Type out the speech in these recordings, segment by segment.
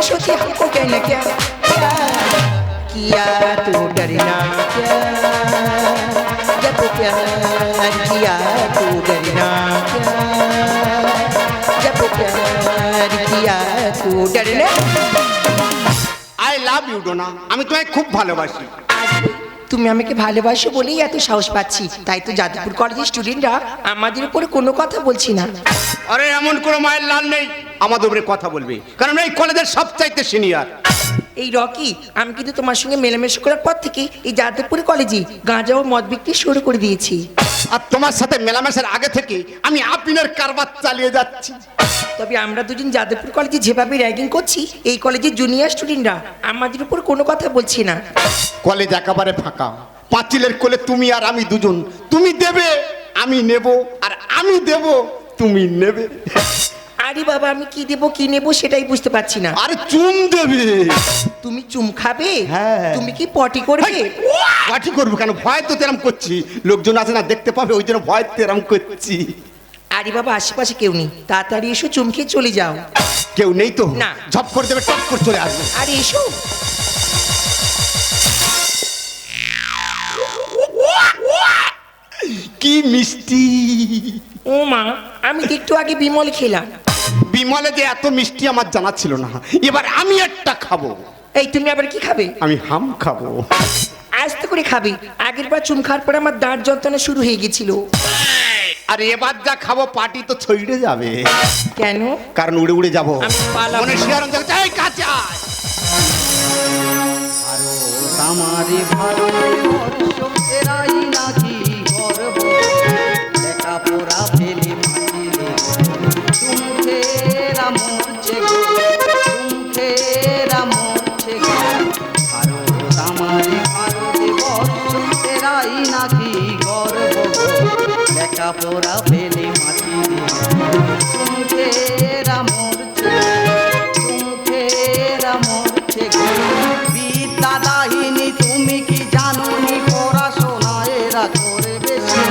दुनिया जो भी सोचे हमको कहना क्या क्या किया तू डरना क्या जब प्यार किया तू डरना क्या जब प्यार किया तू डरना আই লাভ ইউ ডোনা আমি তোমায় খুব ভালোবাসি তুমি আমাকে ভালোবাসো বলেই এত সাহস পাচ্ছি। তাই তো যাদবপুর কলেজের স্টুডেন্টরা আমাদের উপরে কোনো কথা বলছি না। আরে এমন কোনো মায়ের লাল নেই আমাদের উপরে কথা বলবে। কারণ এই কলেজের সবচাইতে সিনিয়র এই রকি আমি কিন্তু তোমার সঙ্গে মেলামেশা করার পর থেকে এই যাদবপুর কলেজে গাঁজা ও মদ বিক্রি শুরু করে দিয়েছি। আর তোমার সাথে মেলামেশার আগে থেকে আমি আপিনের কারবার চালিয়ে যাচ্ছি। তবে আমরা দুজন যাদবপুর কলেজে যেভাবে র্যাগিং করছি এই কলেজের জুনিয়র স্টুডেন্টরা আমাদের উপর কোনো কথা বলছি না। কলেজ একেবারে ফাঁকা। পাঁচিলের কোলে তুমি আর আমি দুজন। তুমি দেবে আমি নেব আর আমি দেব তুমি নেবে। আরে বাবা আমি কি দেবো কি নেব সেটাই বুঝতে পারছি না। আরে চুম দেবে। তুমি চুম খাবে? হ্যাঁ। তুমি কি পটি করবে? পাঠি করব কেন? ভয় তো তেরাম করছি। লোকজন আছে না দেখতে পাবে ওই জন্য ভয় তেরাম করছি। আরে বাবা আশেপাশে কেউ নেই। তাড়াতাড়ি এসো চুমকে চলে যাও। কেউ নেই তো? না। ঝপ করে দেবে টপ করে চলে আসবে। আরে এসো। কি মিষ্টি। ও মা আমি তো একটু আগে বিমল খেলাম। বিমলে যে এত মিষ্টি আমার জানা ছিল না। এবার আমি একটা খাব। এই তুমি আবার কি খাবে? আমি হাম খাব। আস্তে করে খাবে। আগের বার চুম খাওয়ার পরে আমার দাঁত যন্ত্রণা শুরু হয়ে গেছিল। আর এবার যা খাব পার্টি তো ছইড়ে যাবে। কেন? কারণ উড়ে উড়ে যাব। মনে শিয়ারন যাচ্ছে চাই কাছে আয়। আমারে ফেরাই লেখাপড়া ফেলে মাটিলে গো লেখাপড়া ফেলে মাটি তুমকে মরছে তুমকে গো বিদ্যা দাহিনী, তুমি কি জানোনি পড়াশোনা এরা করে বেশি?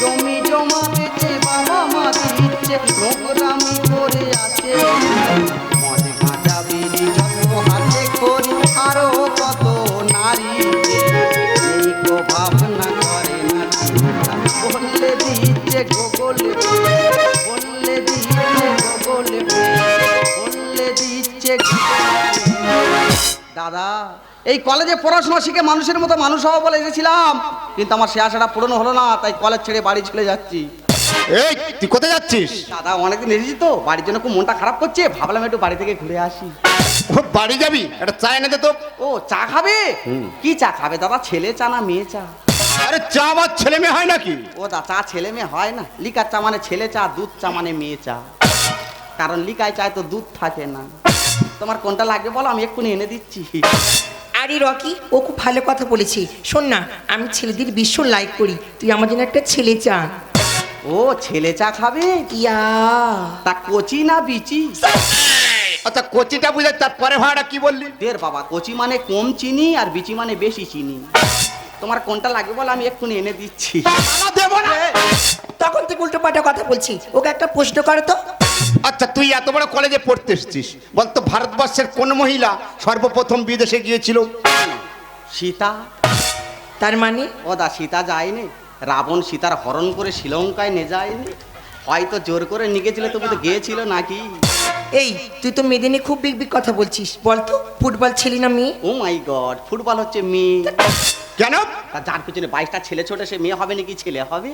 জমি জমা দিচ্ছে বাবা মা দিচ্ছে এই কলেজে পড়াশোনা শিখে মানুষের মতো মানুষ হওয়া বলে এসেছিলাম। কিন্তু আমার সে আশাটা পূরণ হলো না তাই কলেজ ছেড়ে বাড়ি চলে যাচ্ছি। এই তুই কোথায় যাচ্ছিস? দাদা অনেকদিন এসেছি তো বাড়ির জন্য খুব মনটা খারাপ করছে ভাবলাম একটু বাড়ি থেকে ঘুরে আসি। ও বাড়ি যাবি? একটা চা এনে দে তো। ও চা খাবে? কি চা খাবে দাদা? ছেলে চা না মেয়ে চা? আরে চা আমার ছেলে মেয়ে হয় নাকি? ও দা চা ছেলে মেয়ে হয় না। লিকার চা মানে ছেলে চা দুধ চা মানে মেয়ে চা। কারণ লিকায় চায় তো দুধ থাকে না। তোমার কোনটা লাগবে বলো? আমি এক্ষুনি এনে দিচ্ছি। আরে রকি ও খুব ভালো কথা বলেছে। শোন না আমি ছেলেদের ভীষণ লাইক করি। তুই আমার জন্য একটা ছেলে চা। ও ছেলে চা খাবে? ইয়া। তা কচি না বিচি? আচ্ছা কোচিটা বুঝে তারপরে ভাড়া কি বললি? দের বাবা কচি মানে কম চিনি আর বিচি মানে বেশি চিনি। তোমার কোনটা লাগবে বলো আমি এক্ষুনি এনে দিচ্ছি। না দেবো না। তখন তুই উল্টো পাল্টা কথা বলছি ওকে একটা প্রশ্ন করো তো। আচ্ছা তুই এত বড় কলেজে পড়তে এসছিস? বলতো ভারতবর্ষের কোন মহিলা সর্বপ্রথম বিদেশে গিয়েছিল? সীতা। তার মানে? ও দা সীতা যায়নি। রাবণ সীতার হরণ করে শ্রীলঙ্কায় নে যায়নি। হয়তো জোর করে নিয়ে গেছিল তবু তো গিয়েছিল নাকি? এই তুই তো মেয়েদের নিয়ে খুব বিগ বিগ কথা বলছিস। বলতো ফুটবল ছেলে না মেয়ে? ও মাই গড ফুটবল হচ্ছে মেয়ে। কেন? তা যার পিছনে বাইশটা ছেলে ছোট সে মেয়ে হবে নাকি ছেলে হবে?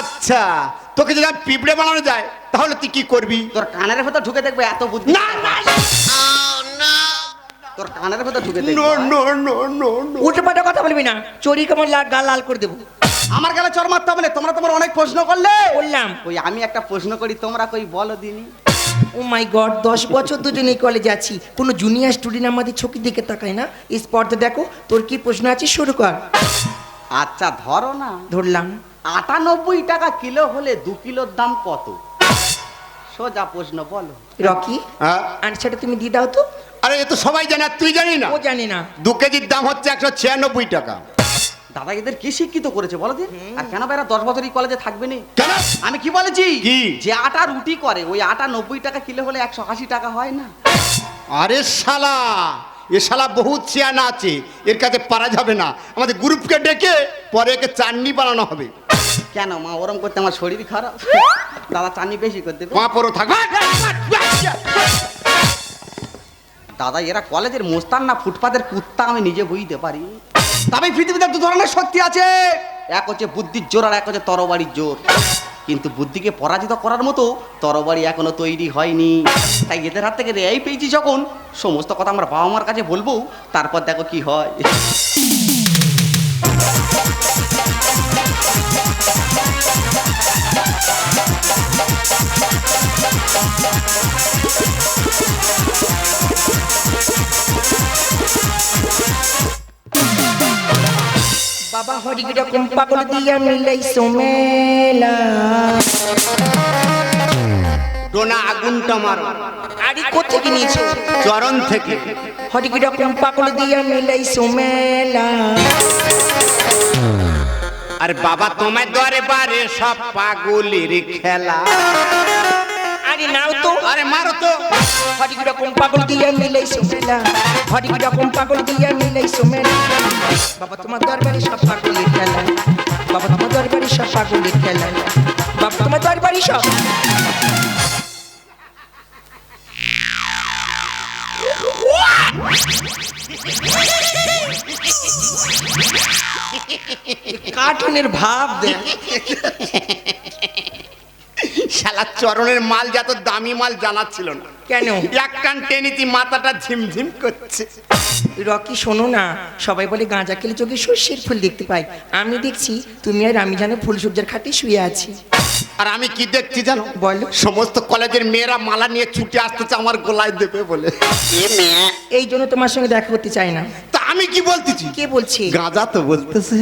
আচ্ছা তোকে যদি পিঁপড়ে বানানো যায় তাহলে তুই কি করবি? তোর কানের ভেতর ঢুকে দেখবে এত বুদ্ধি। না না তোর কানের ভেতর ঢুকে নো দেখবে। নো নো নো নো উল্টো পাল্টা কথা বলবি না। চড়ি কেমন লাল গাল লাল করে দেবো। আমার গেলে চর মারতে হবে তোমরা তোমার অনেক প্রশ্ন করলে। বললাম। ওই আমি একটা প্রশ্ন করি তোমরা কই বলো দিনি? ও মাই গড দশ বছর দুজনে কলেজে আছি। কোনো জুনিয়র স্টুডেন্ট আমাদের চোখের দিকে তাকায় না। এই স্পর্ধা দেখো তোর কি প্রশ্ন আছে শুরু কর। আচ্ছা ধরো না। ধরলাম। আটানব্বই টাকা কিলো হলে দু কিলোর দাম কত? সোজা প্রশ্ন বলো। রকি হ্যাঁ? আনসারটা তুমি দিয়ে দাও তো। আরে এ তো সবাই জানে আর তুই জানি না? ও জানে না। দু কেজির দাম হচ্ছে একশো ছিয়ানব্বই টাকা। দাদা এদের কি শিক্ষিত করেছে বলো দিন আর কেন বেড়া দশ বছর এই কলেজে থাকবে নি? আমি কি বলেছি? কি? যে আটা রুটি করে ওই আটা নব্বই টাকা কিলো হলে একশো আশি টাকা হয় না? আরে শালা এ শালা বহুত সিয়ানা আছে এর কাছে পারা যাবে না। আমাদের গ্রুপকে ডেকে পরে একে চাটনি বানানো হবে। কেন মা ওরম করতে আমার শরীর খারাপ? দাদা চানি বেশি করতে মা পরো থাকবে দাদা এরা কলেজের মোস্তান না ফুটপাতের কুত্তা আমি নিজে বুঝতে পারি। তবে পৃথিবীতে দু ধরনের শক্তি আছে। এক হচ্ছে বুদ্ধির জোর আর এক হচ্ছে তরবারির জোর। কিন্তু বুদ্ধিকে পরাজিত করার মতো তরবারি এখনও তৈরি হয়নি। তাই এদের হাত থেকে রেয়াই পেয়েছি যখন সমস্ত কথা আমরা বাবা মার কাছে বলব, তারপর দেখো কি হয়। বাবা হরিগিরা কুম্পা করে দিয়া মিলাই সোমেলা। ডোনা আগুনটা মারো। আরে কোথেকে নিয়েছো? চরণ থেকে। হরিগিরা কুম্পা করে দিয়া মিলাই সোমেলা। আরে বাবা তোমার দরে বারে সব পাগলের খেলা। আরে নাও তো। আরে মারো তো। হরিগিরা কুম্পা করে দিয়া মিলাই সোমেলা। হরিগিরা কুম্পা করে দিয়া মিলাই সোমেলা। বাবা তোমার দরবারে সব পাগলের খেলা। বাবা তোমার দরবারে সব পাগলের খেলা। বাবা তোমার দরবারে সব। কার্টুনের ভাব দেয় শালা চরণের মাল যত দামি মাল জানা ছিল না। কেন? এক কান টেনিতি মাথাটা ঝিমঝিম করছে। রকি শোনো না সবাই বলে গাঁজা খেলে চোখে শস্যের ফুল দেখতে পাই। আমি দেখছি তুমি আর আমি জানো ফুল সূর্যের খাটে শুয়ে আছি। আর আমি কি দেখছি জানো? বলো। সমস্ত কলেজের মেয়েরা মালা নিয়ে ছুটে আসতেছে আমার গোলায় দেবে বলে। এই জন্য তোমার সঙ্গে দেখা করতে চাই না। আমি কি বলতেছি? কে বলছে? গাঁজা তো বলতেছে।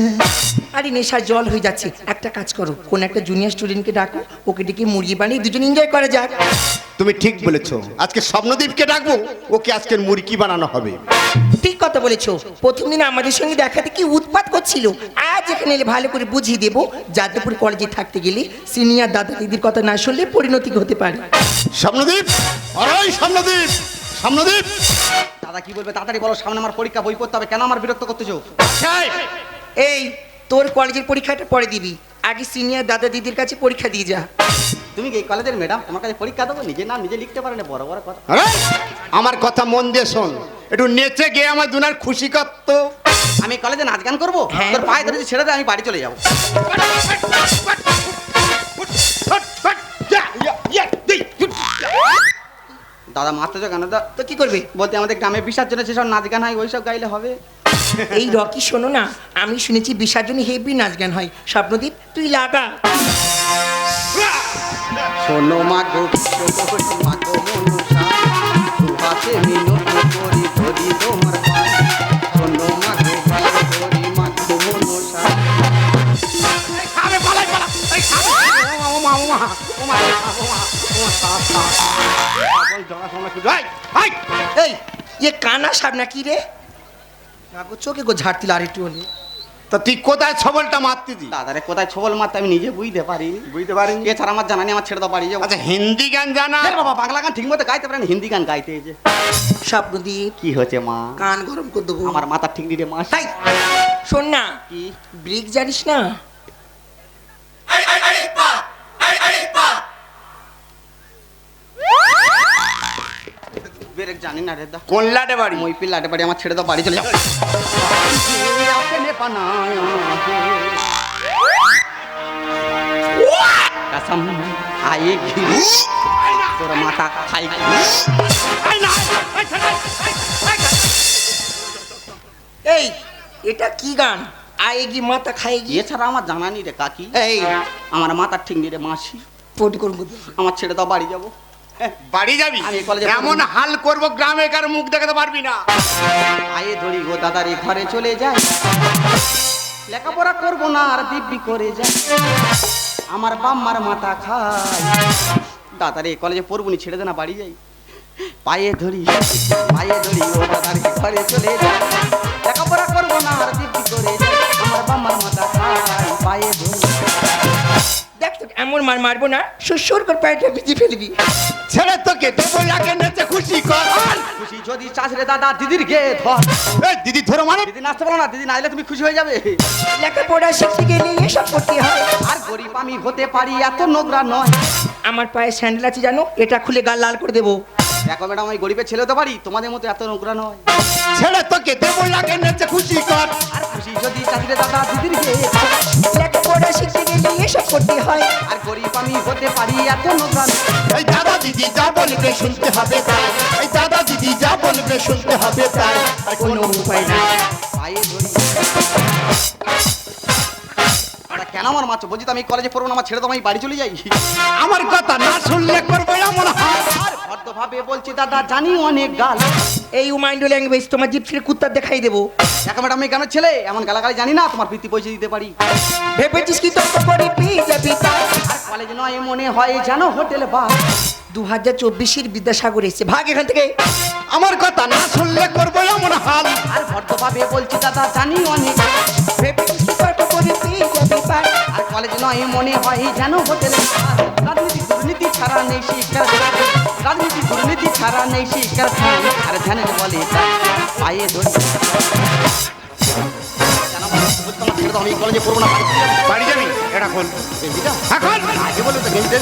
আরে নেশার জল হয়ে যাচ্ছে। একটা কাজ করো কোন একটা জুনিয়র স্টুডেন্টকে ডাকো ওকে ডেকে মুরগি বানিয়ে দুজন এনজয় করা যাক। তুমি ঠিক বলেছ। আজকে স্বপ্নদীপকে ডাকবো ওকে আজকের মুরগি বানানো হবে। ঠিক কথা বলেছ। প্রথম দিন আমাদের সঙ্গে দেখাতে কি উৎপাত করছিল? আজ এখানে এলে ভালো করে বুঝিয়ে দেবো যাদবপুর কলেজে থাকতে গেলে সিনিয়র দাদা দিদির কথা না শুনলে পরিণতি হতে পারে। স্বপ্নদীপ? আরে স্বপ্নদীপ! স্বপ্নদীপ দাদা কি বলবে? তাড়াতাড়ি বলো সামনে আমার পরীক্ষা বই পড়তে হবে। কেন আমার বিরক্ত করতেছো? এই, এই তোর কলেজের পরীক্ষাটা পরে দিবি। আগে সিনিয়র দাদা দিদির কাছে পরীক্ষা দিয়ে যা। তুমি কি কলেজের ম্যাডাম তোমার কাছে পরীক্ষা দেবো? নিজে না নিজে লিখতে পারে না বড় বড় কথা। আমার কথা মন দিয়ে শোন। একটু নেচে গিয়ে আমার দুনার খুশি করতো আমি কলেজে নাচ গান করব? হ্যাঁ। তোর পায়ে ধরেছি ছেড়ে দে আমি বাড়ি চলে যাব। দাদা মারতেছো কেন? দা তো কি করবে? বলতে আমাদের গ্রামে বিসর্জনে যেসব নাচ গান হয় ওইসব গাইলে হবে। এই রকি শোনো না আমি শুনেছি বিসর্জনে হেভি নাচ গান হয়। স্বপ্নদীপ তুই লাগা। শোনো মা গো শোনো মা গো মনুষা দুহাতে মিনতি করি ধরি এই ইয়ে কানা সাপ নাকি রে না গো চোখে গো ঝাড়তিল আর একটু হলে তা তুই কোথায় ছবলটা মারতেছি দাদারে কোথায় ছবল মারতে আমি নিজে বুঝতে পারি বুঝতে পারি এছাড়া আমার জানা নেই আমার ছেড়ে দাও যাব আচ্ছা হিন্দি গান জানা বাবা বাংলা গান ঠিক মতো গাইতে পারেন হিন্দি গান গাইতে যে স্বপ্নদীপ কি হচ্ছে মা কান গরম করে দেবো আমার মাথা ঠিক দিতে মা তাই শোন না কি ব্রেক জানিস না বেরেক জানি না রে দা। কোন লাটে বাড়ি? লাটে বাড়ি আমার ছেড়ে দাও বাড়ি চলে যাও। তোর মাথা খাই এই এটা কি গান? আয়েগি মাথা খাইগি এছাড়া আমার জানা নেই রে কাকি। এই। আমার মাথা ঠিক নেই রে মাসি। পটি করব আমার ছেড়ে দাও বাড়ি যাব। বাড়ি যাবি? এমন হাল করব গ্রামে কার মুখ দেখাতে পারবি না। আয়ে ধরি গো দাদার ঘরে চলে যায় লেখাপড়া করব না আর দিব্যি করে যায় আমার বাম্মার মাথা খায়। দাদারে কলেজে পড়ব নি ছেড়ে দে না বাড়ি যাই। পায়ে ধরি পায়ে ধরি ও দাদার ঘরে চলে যায় লেখাপড়া করব না আর দিব্যি করে যায় আমার বাম্মার মাথা খায় পায়ে ধরি। এমন মার মারবো না শ্বশুর করে পায়েটা ভিজে ফেলবি। ছেড়ে তোকে দেবো লাগে নেচে খুশি কর। খুশি যদি চাষ রে দাদা দিদির গে ধর। এই দিদি ধরো মানে? দিদি নাচতে পারো না দিদি নাইলে তুমি খুশি হয়ে যাবে। লেখাপড়া শিখতে গেলে এসব করতে হয়। আর গরিব আমি হতে পারি এত নোংরা নয়। আমার পায়ে স্যান্ডেল আছে জানো? এটা খুলে গাল লাল করে দেবো। দেখো ম্যাডাম আমি গরিবের ছেলে হতে পারি? তোমাদের মতো এত নোংরা নয়। ছেড়ে তোকে দেবো লাগে নেচে খুশি কর। আর খুশি যদি চাকরি দাদা দিদির গে লেখাপড়া শিখতে গেলে এসব করতে হয়। আর গরিব আমি হতে পারি এত নোংরা এই দাদা দিদি যা বলবে শুনতে হবে তাই। এই দাদা দিদি যা বলবে শুনতে হবে তাই। আর কোনো উপায় নাই। পায়ে ধরি। কেন আমার মাছ? বলছি তো আমি কলেজে পড়ব না আমার ছেড়ে তো আমি বাড়ি চলে যাই আমার কথা না শুনলে করব এমন হাল ভদ্রভাবে বলছি দাদা জানি অনেক গাল। এই উমাইন্ড ল্যাঙ্গুয়েজ তোমার জিপ ছেড়ে কুত্তার দেখাই দেবো। দেখো ম্যাডাম আমি গ্রামের ছেলে এমন গালাগালি জানি না তোমার প্রীতি পয়সা দিতে পারি। ভেবেছিস কি তর্ক করে পেয়ে যাবি কলেজ নয় মনে হয় জানো হোটেল বা। দু হাজার চব্বিশের বিদ্যাসাগর এসছে ভাগ এখান থেকে। আমার কথা না শুনলে করব এমন হাল। আর ভদ্রভাবে বলছি দাদা জানি অনেক ভেবেছিস কি তর্ক করে পেয়ে যাবি আর কলেজ নয় মনে হয় যেন হোটেল রাজনীতি দুর্নীতি ছাড়া নেই শিক্ষার রাজনীতি দুর্নীতি ছাড়া নেই শিক্ষার স্থান। আর জানেন বলে পায়ে ধরি আমি কলেজে পড়ব না বাড়ি যাব। এটা খোল গেঞ্জিটা? এখন? আগে বলে তো গেঞ্জিটা।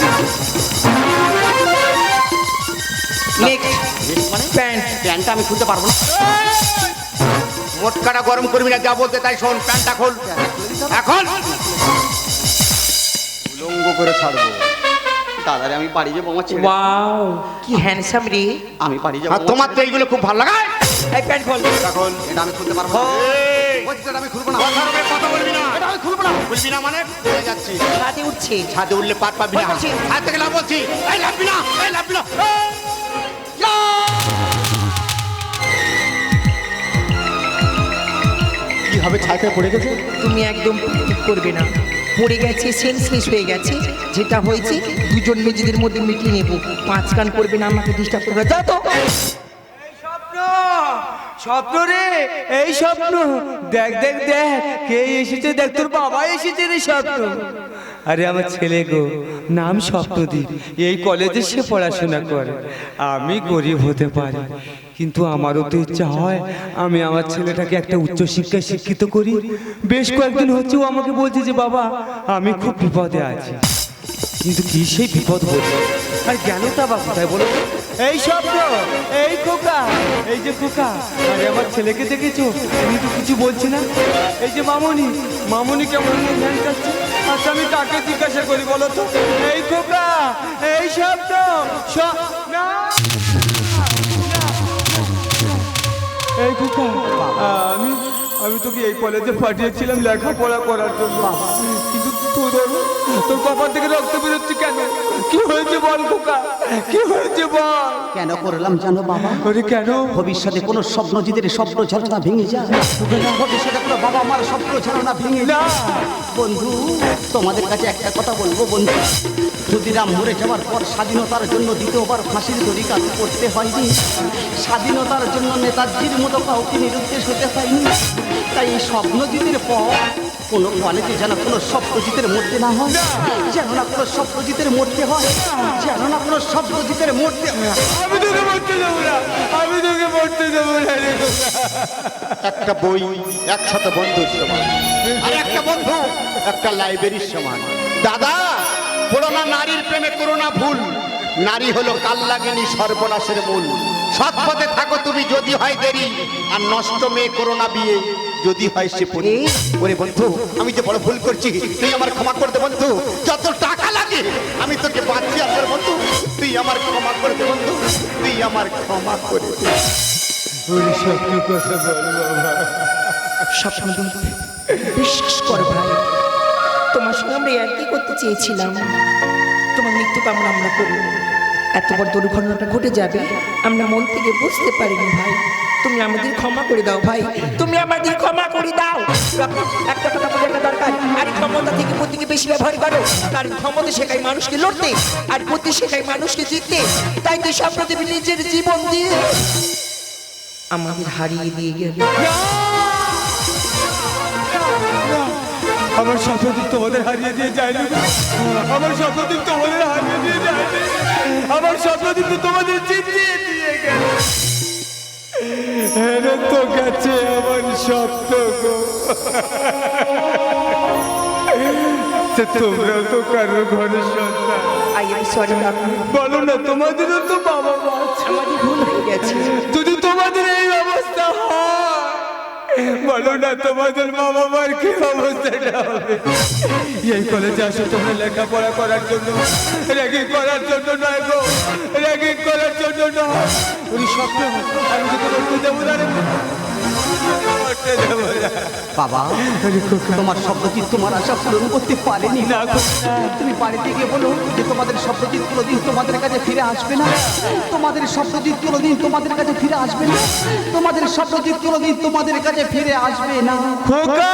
মানে? প্যান্ট। প্যান্টটা আমি খুলতে পারব না। মোটকাটা গরম করবি না যা বলতে তাই শোন প্যান্টটা খোল। এখন? উলঙ্গ করে ছাড়বো। দাদারে আমি বাড়ি যাব আমার ছেড়ে ওয়াও কি হ্যান্ডসাম রে। আমি বাড়ি যাব আর তোমার তো এইগুলো খুব ভালো লাগায় এই প্যান্ট খোল এখন এটা আমি খুলতে পারব না। বলছি আমি খুলবো না। কথা বলবি না। এটা আমি খুলবো না। মানে? চলে যাচ্ছি। ছাদে উঠছে। ছাদে উঠলে পার পাবি না। বলছি। হাত থেকে লাভ বলছি। এই লাভবি না এই লাভবি না কি হবে ছাইতে পড়ে গেছে তুমি একদম ঠিক করবে না। পড়ে গেছে সেন্সলেস হয়ে গেছে। যেটা হয়েছে, দুজন নিজেদের মধ্যে মিটিয়ে নেব। পাঁচ গান করবে না, আমাকে ডিস্টার্ব করবে। যা তো! স্বপ্ন রে, এই স্বপ্ন। দেখ দেখ দেখ, কে এসেছে? দেখ, তোর বাবা এসেছে রে স্বপ্ন। আরে আমার ছেলে গো, নাম স্বপ্নদীপ। এই কলেজে সে পড়াশোনা করে। আমি গরিব হতে পারি, কিন্তু আমারও তো ইচ্ছা হয় আমি আমার ছেলেটাকে একটা উচ্চ শিক্ষায় শিক্ষিত করি। বেশ কয়েকদিন হচ্ছে ও আমাকে বলছে যে, বাবা, আমি খুব বিপদে আছি। কিন্তু কি সেই বিপদ বলছে আর জ্ঞানতা বা কোথায় বলো তো? এই স্বপ্ন, এই খোকা, এই যে খোকা, আরে আমার ছেলেকে দেখেছ? উনি তো কিছু বলছি না। এই যে মামনি মামনি কেমন ধ্যান করছে আচ্ছা আমি কাকে জিজ্ঞাসা করি বলো তো? এই খোকা, এই শব্দ স- না। এই খোকা আমি আমি তোকে এই কলেজে পাঠিয়েছিলাম লেখাপড়া করার জন্য। কিন্তু তোর তোর কপাল থেকে রক্ত বেরোচ্ছে কেন? কি হয়েছে বল খোকা? কি হয়েছে বল? কেন করলাম জানো বাবা? আরে কেন? ভবিষ্যতে কোনো স্বপ্ন জিদের স্বপ্ন ঝরনা ভেঙে যায় ভবিষ্যতে কোনো বাবা আমার স্বপ্ন ঝরনা ভেঙে না। যায়। বন্ধু তোমাদের কাছে একটা কথা বলব বন্ধু। ক্ষুদিরাম মরে যাওয়ার পর স্বাধীনতার জন্য দ্বিতীয়বার ফাঁসির দড়ি কাজু করতে হয়নি স্বাধীনতার জন্য নেতাজির মতো কাউকে নিরুদ্দেশ হতে হয়নি তাই স্বপ্নজিতের পর কোনো কলেজে যেন কোনো স্বপ্নজিতের মধ্যে না হয়। যেন না কোনো স্বপ্নজিতের মধ্যে হয়। যেন না কোনো স্বপ্নজিতের মধ্যে হয়। আমি তোকে মরতে দেবো না। আমি তোকে মরতে দেবো না। একটা বই একসাথে বন্ধুর সমান। আর একটা বন্ধু একটা লাইব্রেরির সমান। দাদা পুরোনো নারীর প্রেমে করোনা ভুল। নারী হলো কাল লাগেনি সর্বনাশের মূল। সৎ পথে থাকো তুমি যদি হয় দেরি। আর নষ্ট মেয়ে করোনা বিয়ে। যদি হয় সে পরি ওরে বন্ধু আমি যে বড় ভুল করছি তুই আমার ক্ষমা করে দে বন্ধু। যত টাকা লাগে আমি তোকে বাঁচি আসার বন্ধু। তুই আমার ক্ষমা করে দে বন্ধু। তুই আমার ক্ষমা করে দে। ওরে স্বপ্ন কথা বল বাবা। স্বপ্ন বিশ্বাস কর ভাই তোমার সঙ্গে আমরা আর কি করতে চেয়েছিলাম। তোমার মৃত্যু কামনা আমরা করি। এত বড় দুর্ঘটনাটা ঘটে যাবে আমরা মন থেকে বুঝতে পারিনি ভাই। তুমি আমাদের ক্ষমা করে দাও ভাই। তুমি আমাদের ক্ষমা করে দাও। একটা কথা বলে একটা দরকার। আর ক্ষমতা থেকে বুদ্ধিকে বেশি ব্যবহার করো। কারণ ক্ষমতা শেখায় মানুষকে লড়তে আর বুদ্ধি শেখায় মানুষকে জিততে। তাই তো সব প্রতিবী নিজের জীবন দিয়ে আমাদের হারিয়ে দিয়ে গেল। আমার শপথ তোমাদের হারিয়ে দিয়ে যায়নি। আমার শপথ তোমাদের হারিয়ে দিয়ে যায়নি। আমার শপথ তোমাদের জিতিয়ে দিয়ে হেরে তো গেছে আমার স্বপ্ন গো। তোমরাও তো কারও ঘরের সন্তান। আই এম সরি কাকু বলো না তোমাদেরও তো বাবা মা আমাদের ভুল হয়ে গেছে। যদি তোমাদের এই অবস্থা বলো না তোমাদের মা বাবার কি অবস্থাটা হবে? এই কলেজে আসো তোমরা লেখাপড়া করার জন্য। র্যাগিং করার জন্য নয় গো। র্যাগিং করার জন্য নয়। বাবা তোমার শব্দজিৎ তোমার আশা পূরণ করতে পারেনি? না তুমি বাড়িতে গিয়ে বলো যে তোমাদের শব্দজিৎ কোনোদিন তোমাদের কাছে ফিরে আসবে না? তোমাদের শব্দজিৎ কোনোদিন তোমাদের কাছে ফিরে আসবে না? তোমাদের শব্দজিৎ কোনোদিন তোমাদের কাছে ফিরে আসবে না? খোকা!